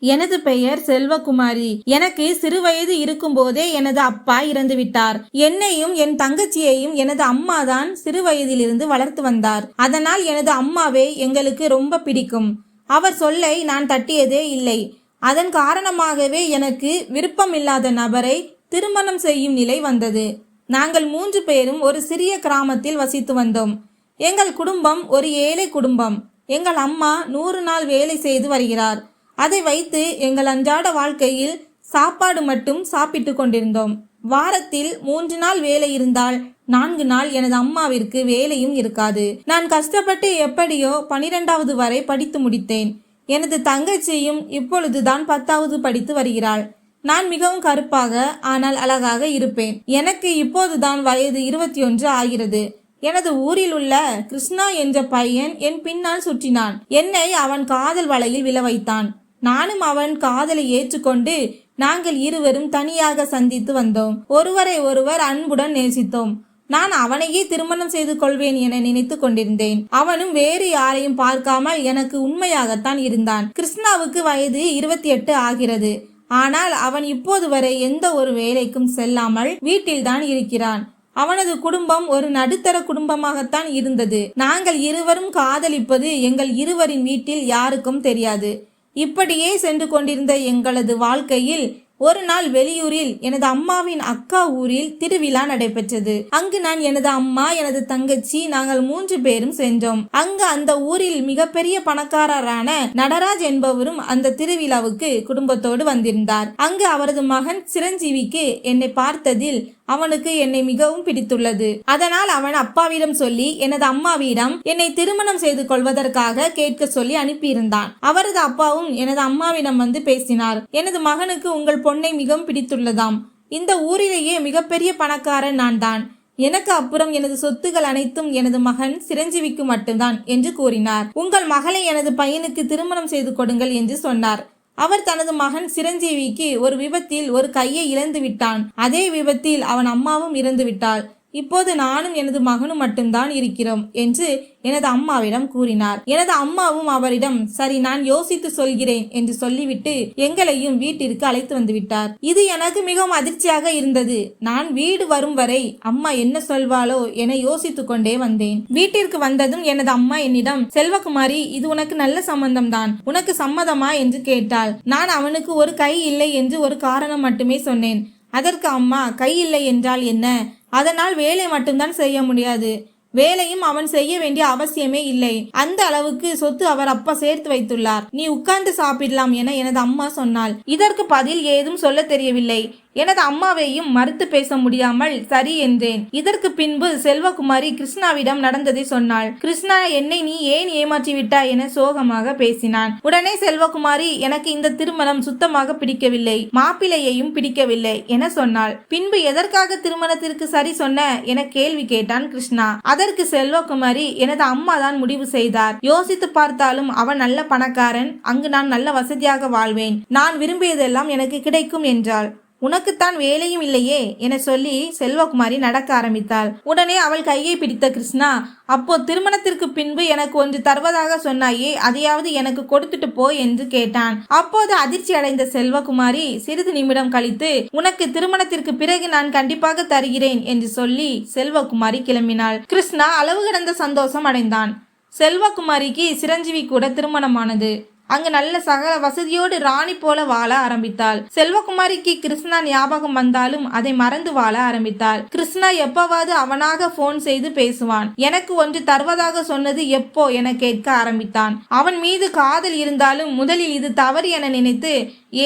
எனது பெயர் செல்வகுமாரி. எனக்கு சிறுவயது இருக்கும்போதே எனது அப்பா இறந்துவிட்டார். என்னையும் என் தங்கச்சியையும் எனது அம்மா தான் சிறுவயதிலிருந்து வளர்த்து வந்தார். அதனால் எனது அம்மாவை எங்களுக்கு ரொம்ப பிடிக்கும். அவர் சொல்லை நான் தட்டியதே இல்லை. அதன் காரணமாகவே எனக்கு விருப்பமில்லாத நபரை திருமணம் செய்யும் நிலை வந்தது. நாங்கள் மூன்று பேரும் ஒரு சிறிய கிராமத்தில் வசித்து வந்தோம். எங்கள் குடும்பம் ஒரு ஏழை குடும்பம். எங்கள் அம்மா நூறு நாள் வேலை செய்து வருகிறார். அதை வைத்து எங்கள் அன்றாட வாழ்க்கையில் சாப்பாடு மட்டும் சாப்பிட்டு கொண்டிருந்தோம். வாரத்தில் மூன்று நாள் வேலை இருந்தால் நான்கு நாள் எனது அம்மாவிற்கு வேலையும் இருக்காது. நான் கஷ்டப்பட்டு எப்படியோ பனிரெண்டாவது வரை படித்து முடித்தேன். எனது தங்கச்சியும் இப்பொழுதுதான் பத்தாவது படித்து வருகிறாள். நான் மிகவும் கருப்பாக ஆனால் அழகாக இருப்பேன். எனக்கு இப்போதுதான் வயது இருபத்தி ஒன்று ஆகிறது. எனது ஊரில் உள்ள கிருஷ்ணா என்ற பையன் என் பின்னால் சுற்றினான். என்னை அவன் காதல் வலையில் விழ வைத்தான். நானும் அவன் காதலை ஏற்றுக்கொண்டு நாங்கள் இருவரும் தனியாக சந்தித்து வந்தோம். ஒருவரை ஒருவர் அன்புடன் நேசித்தோம். நான் அவனையே திருமணம் செய்து கொள்வேன் என நினைத்து கொண்டிருந்தேன். அவனும் வேறு யாரையும் பார்க்காமல் எனக்கு உண்மையாகத்தான் இருந்தான். கிருஷ்ணாவுக்கு வயது இருபத்தி எட்டு ஆகிறது. ஆனால் அவன் இப்போது வரை எந்த ஒரு வேலைக்கும் செல்லாமல் வீட்டில்தான் இருக்கிறான். அவனது குடும்பம் ஒரு நடுத்தர குடும்பமாகத்தான் இருந்தது. நாங்கள் இருவரும் காதலிப்பது எங்கள் இருவரின் வீட்டில் யாருக்கும் தெரியாது. இப்படியே சென்று கொண்டிருந்த எங்களது வாழ்க்கையில் ஒரு நாள் வெளியூரில் எனது அம்மாவின் அக்கா ஊரில் திருவிழா நடைபெற்றது. அங்கு நான் எனது அம்மா எனது தங்கச்சி நாங்கள் மூன்று பேரும் சென்றோம். அங்கு அந்த ஊரில் மிகப்பெரிய பணக்காரரான நடராஜ் என்பவரும் அந்த திருவிழாவுக்கு குடும்பத்தோடு வந்திருந்தார். அங்கு அவரது மகன் சிரஞ்சீவிக்கு என்னை பார்த்ததில் அவனுக்கு என்னை மிகவும் பிடித்துள்ளது. அதனால் அவன் அப்பாவிடம் சொல்லி எனது அம்மாவிடம் என்னை திருமணம் செய்து கொள்வதற்காக கேட்க சொல்லி அனுப்பியிருந்தான். அவரது அப்பாவும் எனது அம்மாவிடம் வந்து பேசினார். எனது மகனுக்கு உங்கள் பொண்ணை மிகவும் பிடித்துள்ளதாம். இந்த ஊரிலேயே மிகப்பெரிய பணக்காரன் நான் தான். எனக்கு அப்புறம் எனது சொத்துகள் அனைத்தும் எனது மகன் சிரஞ்சீவிக்கு மட்டும்தான் என்று கூறினார். உங்கள் மகளை எனது பையனுக்கு திருமணம் செய்து கொடுங்கள் என்று சொன்னார். அவர் தனது மகன் சிரஞ்சீவிக்கு ஒரு விபத்தில் ஒரு கையை இழந்து விட்டான் அதே விபத்தில் அவன் அம்மாவும் இறந்து விட்டாள் இப்போது நானும் எனது மகனும் மட்டும்தான் இருக்கிறோம் என்று எனது அம்மாவிடம் கூறினார். எனது அம்மாவும் அவரிடம் சரி நான் யோசித்து சொல்கிறேன் என்று சொல்லிவிட்டு எங்களையும் வீட்டிற்கு அழைத்து வந்து விட்டார் இது எனக்கு மிகவும் அதிர்ச்சியாக இருந்தது. நான் வீடு வரும் வரை அம்மா என்ன சொல்வாளோ என யோசித்து கொண்டே வந்தேன். வீட்டிற்கு வந்ததும் எனது அம்மா என்னிடம் செல்வகுமாரி இது உனக்கு நல்ல சம்பந்தம் தான் உனக்கு சம்மதமா? என்று கேட்டாள். நான் அவனுக்கு ஒரு கை இல்லை என்று ஒரு காரணம் மட்டுமே சொன்னேன். அதற்கு அம்மா கை இல்லை என்றால் என்ன? அதனால் வேலை மட்டும்தான் செய்ய முடியாது. வேலையும் அவன் செய்ய வேண்டிய அவசியமே இல்லை. அந்த அளவுக்கு சொத்து அவர் அப்பா சேர்த்து வைத்துள்ளார். நீ உட்கார்ந்து சாப்பிடலாம் என எனது அம்மா சொன்னாள். இதற்கு பதில் ஏதும் சொல்ல தெரியவில்லை. எனது அம்மாவையும் மறுத்து பேச முடியாமல் சரி என்றேன். இதற்கு பின்பு செல்வகுமாரி கிருஷ்ணாவிடம் நடந்ததை சொன்னாள். கிருஷ்ணா என்னை நீ ஏன் ஏமாற்றி விட்டாய் என சோகமாக பேசினான். உடனே செல்வகுமாரி எனக்கு இந்த திருமணம் சுத்தமாக பிடிக்கவில்லை. மாப்பிள்ளையையும் பிடிக்கவில்லை என சொன்னாள். பின்பு எதற்காக திருமணத்திற்கு சரி சொன்ன என கேள்வி கேட்டான் கிருஷ்ணா. அதற்கு செல்வகுமாரி எனது அம்மா தான் முடிவு செய்தார். யோசித்து பார்த்தாலும் அவன் நல்ல பணக்காரன். அங்கு நான் நல்ல வசதியாக வாழ்வேன். நான் விரும்பியதெல்லாம் எனக்கு கிடைக்கும் என்றாள். உனக்குத்தான் வேலையும் இல்லையே என சொல்லி செல்வகுமாரி நடக்க ஆரம்பித்தாள். உடனே அவள் கையை பிடித்த கிருஷ்ணா அப்போ திருமணத்திற்கு பின்பு எனக்கு ஒன்று தருவதாக சொன்னாயே அதையாவது எனக்கு கொடுத்துட்டு போ என்று கேட்டான். அப்போது அதிர்ச்சி அடைந்த செல்வகுமாரி சிறிது நிமிடம் கழித்து உனக்கு திருமணத்திற்கு பிறகு நான் கண்டிப்பாக தருகிறேன் என்று சொல்லி செல்வகுமாரி கிளம்பினாள். கிருஷ்ணா அளவு கடந்த சந்தோஷம் அடைந்தான். செல்வகுமாரிக்கு சிரஞ்சீவி கூட திருமணமானது. அங்கு நல்ல சகல வசதியோடு ராணி போல வாழ ஆரம்பித்தாள். செல்வகுமாரிக்கு கிருஷ்ணா ஞாபகம் வந்தாலும் அதை மறந்து வாழ ஆரம்பித்தாள். கிருஷ்ணா எப்பவாவது அவனாக போன் செய்து பேசுவான். எனக்கு ஒன்று தருவதாக சொன்னது எப்போ என கேட்க ஆரம்பித்தான். அவன் மீது காதல் இருந்தாலும் முதலில் இது தவறு என நினைத்து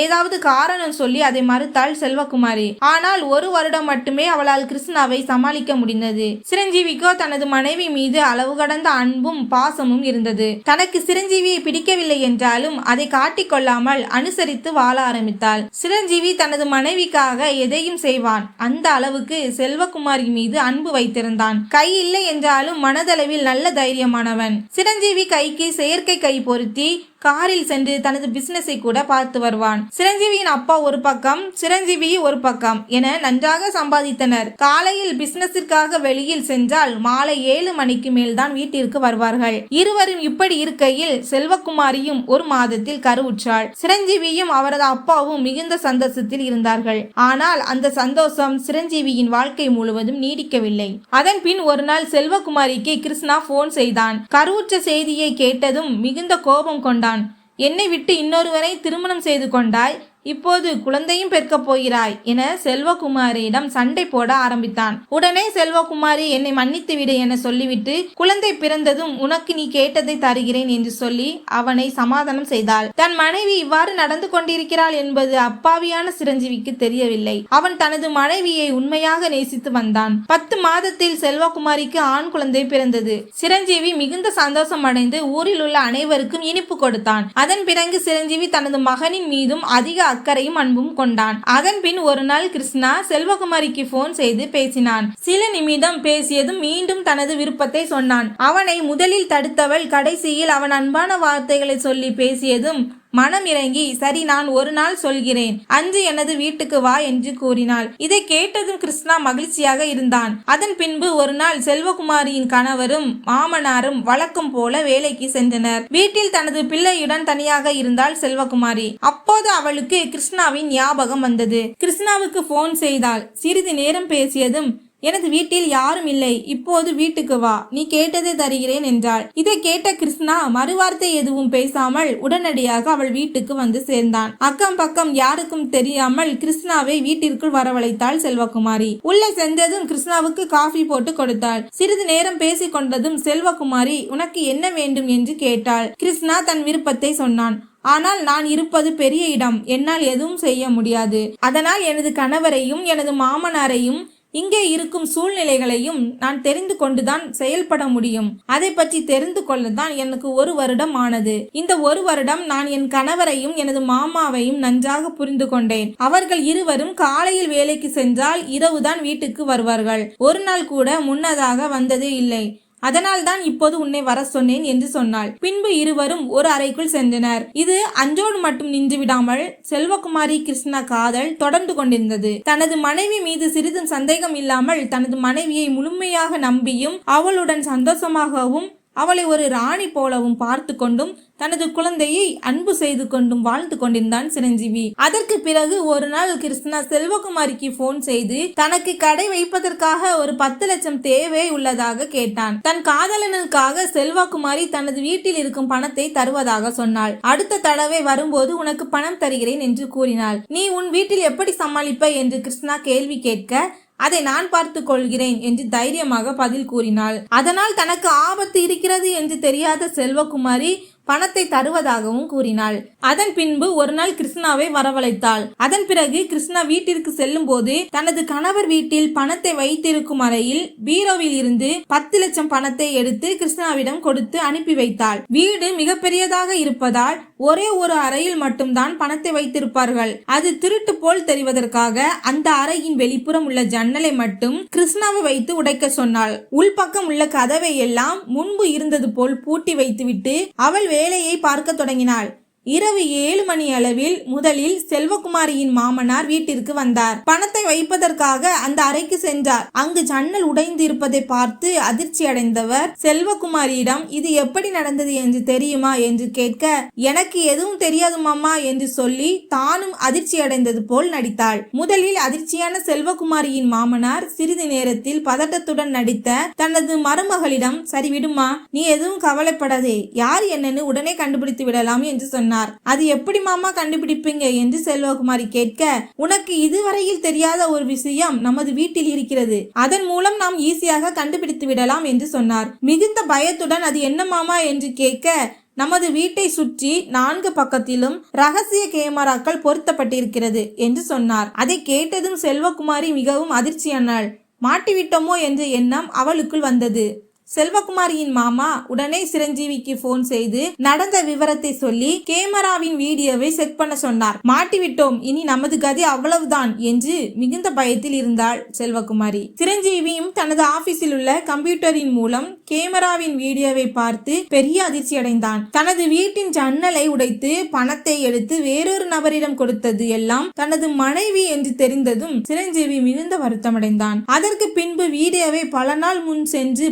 ஏதாவது காரணம் சொல்லி அதை மறுத்தாள் செல்வகுமாரி. ஆனால் ஒரு வருடம் மட்டுமே அவளால் கிருஷ்ணாவை சமாளிக்க முடிந்தது. சிரஞ்சீவிக்கோ தனது மனைவி மீது அளவு கடந்த அன்பும் பாசமும் இருந்தது. தனக்கு சிரஞ்சீவியை பிடிக்கவில்லை என்றாலும் அதை காட்டிக்கொள்ளாமல் அனுசரித்து வாழ ஆரம்பித்தாள். சிரஞ்சீவி தனது மனைவிக்காக எதையும் செய்வான். அந்த அளவுக்கு செல்வகுமாரி மீது அன்பு வைத்திருந்தான். கை இல்லை என்றாலும் மனதளவில் நல்ல தைரியமானவன். சிரஞ்சீவி கைக்கு செயற்கை கை பொருத்தி காரில் சென்று தனது பிசினஸை கூட பார்த்து வருவான். சிரஞ்சீவியின் அப்பா ஒரு பக்கம் சிரஞ்சீவி ஒரு பக்கம் என நன்றாக சம்பாதித்தனர். காலையில் பிசினஸிற்காக வெளியில் சென்றால் மாலை ஏழு மணிக்கு மேல்தான் வீட்டிற்கு வருவார்கள். இருவரும் இப்படி இருக்கையில் செல்வகுமாரியும் ஒரு மாதத்தில் கருவுற்றாள். சிரஞ்சீவியும் அவரது அப்பாவும் மிகுந்த சந்தோஷத்தில் இருந்தார்கள். ஆனால் அந்த சந்தோஷம் சிரஞ்சீவியின் வாழ்க்கை முழுவதும் நீடிக்கவில்லை. அதன் பின் ஒரு நாள் செல்வகுமாரிக்கு கிருஷ்ணா போன் செய்தான். கருவுற்ற செய்தியை கேட்டதும் மிகுந்த கோபம் கொண்டான். என்னை விட்டு இன்னொருவரை திருமணம் செய்து கொண்டாய். இப்போது குழந்தையும் பெற்கப் போகிறாய் என செல்வகுமாரியிடம் சண்டை போட ஆரம்பித்தான். உடனே செல்வகுமாரி என்னை மன்னித்து விடு என சொல்லிவிட்டு குழந்தை பிறந்ததும் உனக்கு நீ கேட்டதை தருகிறேன் என்று சொல்லி அவனை சமாதானம் செய்தாள். தன் மனைவி இவ்வாறு நடந்து கொண்டிருக்கிறாள் என்பது அப்பாவியான சிரஞ்சீவிக்கு தெரியவில்லை. அவன் தனது மனைவியை உண்மையாக நேசித்து வந்தான். பத்து மாதத்தில் செல்வகுமாரிக்கு ஆண் குழந்தை பிறந்தது. சிரஞ்சீவி மிகுந்த சந்தோஷம் அடைந்து ஊரில் உள்ள அனைவருக்கும் இனிப்பு கொடுத்தான். அதன் பிறகு சிரஞ்சீவி தனது மகனின் மீதும் அதிக அக்கறையும் அன்பும் கொண்டான். அதன் பின் ஒரு நாள் கிருஷ்ணா செல்வகுமாரிக்கு போன் செய்து பேசினான். சில நிமிடம் பேசியதும் மீண்டும் தனது விருப்பத்தை சொன்னான். அவனை முதலில் தடுத்தவள் கடைசியில் அவன் அன்பான வார்த்தைகளை சொல்லி பேசியதும் மனம் இறங்கி சரி நான் ஒரு நாள் சொல்கிறேன். அன்று எனது வீட்டுக்கு வா என்று கூறினாள். இதை கேட்டதும் கிருஷ்ணா மகிழ்ச்சியாக இருந்தான். அதன் பின்பு ஒரு நாள் செல்வகுமாரியின் கணவரும் மாமனாரும் வழக்கம் போல வேலைக்கு சென்றனர். வீட்டில் தனது பிள்ளையுடன் தனியாக இருந்தாள் செல்வகுமாரி. அப்போது அவளுக்கு கிருஷ்ணாவின் ஞாபகம் வந்தது. கிருஷ்ணாவுக்கு போன் செய்தாள். சிறிது நேரம் பேசியதும் எனது வீட்டில் யாரும் இல்லை. இப்போது வீட்டுக்கு வா. நீ கேட்டதை தருகிறேன் என்றாள். இதை கேட்ட கிருஷ்ணா மறுவார்த்தை எதுவும் பேசாமல் உடனடியாக அவள் வீட்டுக்கு வந்து சேர்ந்தான். அக்கம் பக்கம் யாருக்கும் தெரியாமல் கிருஷ்ணாவை வீட்டிற்குள் வரவழைத்தாள் செல்வகுமாரி. உள்ளே சென்றதும் கிருஷ்ணாவுக்கு காஃபி போட்டு கொடுத்தாள். சிறிது நேரம் பேசிக் கொண்டதும் செல்வகுமாரி உனக்கு என்ன வேண்டும்? என்று கேட்டாள். கிருஷ்ணா தன் விருப்பத்தை சொன்னான். ஆனால் நான் இருப்பது பெரிய இடம். என்னால் எதுவும் செய்ய முடியாது. அதனால் எனது கணவரையும் எனது மாமனாரையும் இங்கே இருக்கும் சூழ்நிலைகளையும் நான் தெரிந்து கொண்டுதான் செயல்பட முடியும். அதை பற்றி தெரிந்து கொள்ளத்தான் எனக்கு ஒரு வருடம் ஆனது. இந்த ஒரு வருடம் நான் என் கணவரையும் எனது மாமாவையும் நன்றாக புரிந்து கொண்டேன். அவர்கள் இருவரும் காலையில் வேலைக்கு சென்றால் இரவுதான் வீட்டுக்கு வருவார்கள். ஒரு நாள் கூட முன்னதாக வந்ததே இல்லை. அதனால் தான் இப்போது உன்னை வர சொன்னேன் என்று சொன்னாள். பின்பு இருவரும் ஒரு அறைக்குள் சென்றனர். இது அஞ்சோடு மட்டும் நின்று விடாமல் செல்வகுமாரி கிருஷ்ணா காதல் தொடர்ந்து கொண்டிருந்தது. தனது மனைவி மீது சிறிதும் சந்தேகம் இல்லாமல் தனது மனைவியை முழுமையாக நம்பியும் அவளுடன் சந்தோஷமாகவும் அவளை ஒரு ராணி போலவும் பார்த்து கொண்டும் தனது குழந்தையை அன்பு செய்து கொண்டும் வாழ்ந்து கொண்டிருந்தான் சிரஞ்சீவி. அதற்கு பிறகு ஒரு நாள் கிருஷ்ணா செல்வகுமாரிக்கு போன் செய்து தனக்கு கடை வைப்பதற்காக ஒரு பத்து லட்சம் தேவை உள்ளதாக கேட்டான். தன் காதலனுக்காக செல்வகுமாரி தனது வீட்டில் இருக்கும் பணத்தை தருவதாக சொன்னாள். அடுத்த தடவை வரும்போது உனக்கு பணம் தருகிறேன் என்று கூறினாள். நீ உன் வீட்டில் எப்படி சமாளிப்ப? என்று கிருஷ்ணா கேள்வி கேட்க அதை நான் பார்த்து கொள்கிறேன் என்று தைரியமாக பதில் கூறினாள். அதனால் தனக்கு ஆபத்து இருக்கிறது என்று தெரியாத செல்வகுமாரி பணத்தை தருவதாகவும் கூறினாள். அதன் பின்பு ஒரு நாள் கிருஷ்ணாவை வரவழைத்தாள். அதன் பிறகு கிருஷ்ணா வீட்டிற்கு செல்லும் போது தனது கணவர் வீட்டில் பணத்தை வைத்திருக்கும் அறையில் பீரோவில் இருந்து பத்து லட்சம் பணத்தை எடுத்து கிருஷ்ணாவிடம் கொடுத்து அனுப்பி வைத்தாள். வீடு மிகப்பெரியதாக இருப்பதால் ஒரே ஒரு அறையில் மட்டும்தான் பணத்தை வைத்திருப்பார்கள். அது திருட்டு போல் தெரிவதற்காக அந்த அறையின் வெளிப்புறம் உள்ள ஜன்னலை மட்டும் கிருஷ்ணாவை வைத்து உடைக்க சொன்னாள். உள்பக்கம் உள்ள கதவை எல்லாம் முன்பு இருந்தது போல் பூட்டி வைத்துவிட்டு அவள் வேலையை பார்க்க தொடங்கினாள். இரவு ஏழு மணி அளவில் முதலில் செல்வகுமாரியின் மாமனார் வீட்டிற்கு வந்தார். பணத்தை வைப்பதற்காக அந்த அறைக்கு சென்றார். அங்கு ஜன்னல் உடைந்து இருப்பதை பார்த்து அதிர்ச்சி அடைந்தவர் செல்வகுமாரியிடம் இது எப்படி நடந்தது என்று தெரியுமா என்று கேட்க எனக்கு எதுவும் தெரியாது மாமா என்று சொல்லி தானும் அதிர்ச்சி அடைந்தது போல் நடித்தாள். முதலில் அதிர்ச்சியான செல்வகுமாரியின் மாமனார் சிறிது நேரத்தில் பதட்டத்துடன் நடித்த தனது மருமகளிடம் சரி விடுமா நீ எதுவும் கவலைப்படாதே. யார் என்னன்னு உடனே கண்டுபிடித்து விடலாம் என்று சொன்னார். அது எப்படி மாமா கண்டுபிடிப்பீங்க? என்று செல்வகுமாரி கேட்க உனக்கு இதுவரையில் தெரியாத ஒரு விஷயம் நமது வீட்டில் இருக்கிறது. அதன் மூலம் நாம் ஈஸியாக கண்டுபிடித்து விடலாம் என்று சொன்னார். மிகுந்த பயத்துடன் அது என்ன மாமா? என்று கேட்க நமது வீட்டை சுற்றி நான்கு பக்கத்திலும் ரகசிய கேமராக்கள் பொருத்தப்பட்டிருக்கிறது என்று சொன்னார். அதை கேட்டதும் செல்வகுமாரி மிகவும் அதிர்ச்சியானாள். மாட்டிவிட்டோமோ? என்ற எண்ணம் அவளுக்குள் வந்தது. செல்வகுமாரியின் மாமா உடனே சிரஞ்சீவிக்கு போன் செய்து நடந்த விவரத்தை சொல்லி கேமராவின் வீடியோவை செட் பண்ண சொன்னார். மாட்டிவிட்டோம். இனி நமது கதி அவ்வளவுதான் என்று மிகுந்த பயத்தில் இருந்தாள் செல்வகுமாரி. சிரஞ்சீவியும் தனது ஆபீஸில் உள்ள கம்ப்யூட்டரின் மூலம் கேமராவின் வீடியோவை பார்த்து பெரிய அதிர்ச்சி அடைந்தான். தனது வீட்டின் ஜன்னலை உடைத்து பணத்தை எடுத்து வேறொரு நபரிடம் கொடுத்தது எல்லாம் தனது மனைவி என்று தெரிந்ததும் சிரஞ்சீவி மிகுந்த வருத்தமடைந்தான். அதற்கு பின்பு வீடியோவை பல நாள் முன் சென்று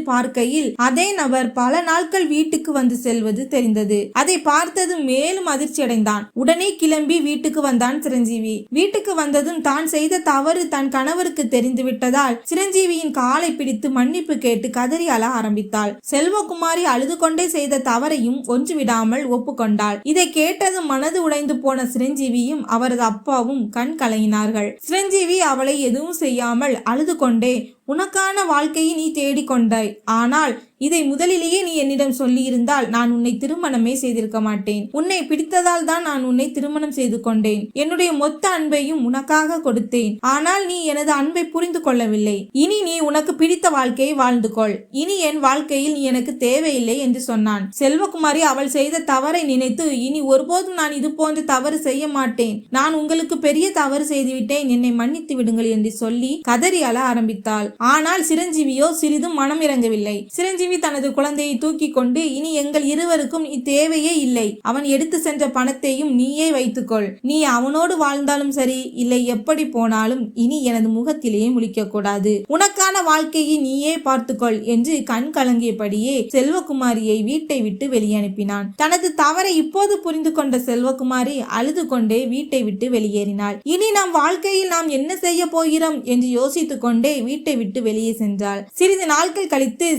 பார்க்கையில் அதே நபர் பல நாட்கள் வீட்டுக்கு வந்து செல்வது தெரிந்தது. அதை பார்த்தது மேலும் அதிர்ச்சி அடைந்தான். உடனே கிளம்பி வீட்டுக்கு வந்தான் சிரஞ்சீவி. வீட்டுக்கு வந்ததும் தான் செய்த தவறு தன் கணவருக்கு தெரிந்து விட்டதால் சிரஞ்சீவியின் காலை பிடித்து மன்னிப்பு கேட்டு கதறி அழ ஆரம்பித்தாள். செல்வகுமாரி அழுது கொண்டே செய்த தவறையும் ஒன்று விடாமல் ஒப்புக்கொண்டாள். இதை கேட்டதும் மனது உடைந்து போன சிரஞ்சீவியும் அவரது அப்பாவும் கண் கலங்கினார்கள். சிரஞ்சீவி அவளை எதுவும் செய்யாமல் அழுது கொண்டே உனக்கான வாழ்க்கையை நீ தேடிக்கொண்டாய். ஆனால் இதை முதலிலேயே நீ என்னிடம் சொல்லியிருந்தால் நான் உன்னை திருமணமே செய்திருக்க மாட்டேன். உன்னை பிடித்ததால் தான் நான் உன்னை திருமணம் செய்து கொண்டேன். என்னுடைய மொத்த அன்பையும் உனக்காக கொடுத்தேன். ஆனால் நீ எனது அன்பை புரிந்து கொள்ளவில்லை. இனி நீ உனக்கு பிடித்த வாழ்க்கையை வாழ்ந்து கொள். இனி என் வாழ்க்கையில் நீ எனக்கு தேவையில்லை என்று சொன்னான். செல்வகுமாரி அவள் செய்த தவறை நினைத்து இனி ஒருபோதும் நான் இது போன்ற தவறு செய்ய மாட்டேன். நான் உங்களுக்கு பெரிய தவறு செய்துவிட்டேன். என்னை மன்னித்து விடுங்கள் என்று சொல்லி கதறி அழ ஆரம்பித்தாள். ஆனால் சிரஞ்சீவியோ சிறிதும் மனம் இறங்கவில்லை. சிரஞ்சீவி தனது குழந்தையை தூக்கி கொண்டு இனி எங்கள் இருவருக்கும் இத்தேவையே இல்லை. அவன் எடுத்து சென்ற பணத்தையும் நீயே வைத்துக்கொள். நீ அவனோடு வாழ்ந்தாலும் சரி இல்லை எப்படி போனாலும் இனி எனது முகத்திலேயே முழிக்க கூடாது. உனக்கான வாழ்க்கையை நீயே பார்த்துக்கொள் என்று கண் கலங்கியபடியே செல்வகுமாரியை வீட்டை விட்டு வெளியனுப்பினான். தனது தவறை இப்போது புரிந்து கொண்ட செல்வகுமாரி அழுது கொண்டே வீட்டை விட்டு வெளியேறினாள். இனி நம் வாழ்க்கையில் நாம் என்ன செய்ய போகிறோம்? என்று யோசித்துக் கொண்டே வீட்டை விட்டு வெளியே சென்றாள். சிறிது நாட்கள் கழித்து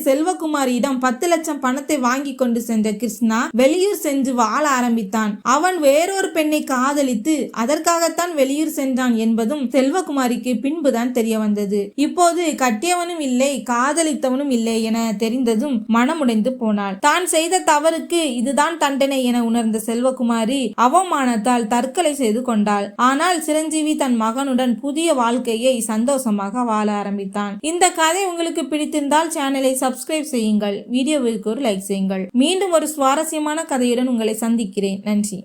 செல்வகுமாரியிடம் பத்து லட்சம் பணத்தை வாங்கி கொண்டு சென்ற கிருஷ்ணா வெளியூர் சென்று வாழ ஆரம்பித்தான். அவன் வேறொரு பெண்ணை காதலித்து அதற்காகத்தான் வெளியூர் சென்றான் என்பதும் செல்வகுமாரிக்கு பின்புதான் தெரிய வந்தது. இப்போது கட்டியவனும் இல்லை காதலித்தவனும் இல்லை என தெரிந்ததும் மனமுடைந்து போனாள். தான் செய்த தவறுக்கு இதுதான் தண்டனை என உணர்ந்த செல்வகுமாரி அவமானத்தால் தற்கொலை செய்து கொண்டாள். ஆனால் சிரஞ்சீவி தன் மகனுடன் புதிய வாழ்க்கையை சந்தோஷமாக வாழ ஆரம்பித்தான். இந்த கதை உங்களுக்கு பிடித்திருந்தால் சேனலை சப்ஸ்கிரைப் செய்யுங்கள். வீடியோவிற்கு ஒரு லைக் செய்யுங்கள். மீண்டும் ஒரு சுவாரஸ்யமான கதையுடன் உங்களை சந்திக்கிறேன். நன்றி.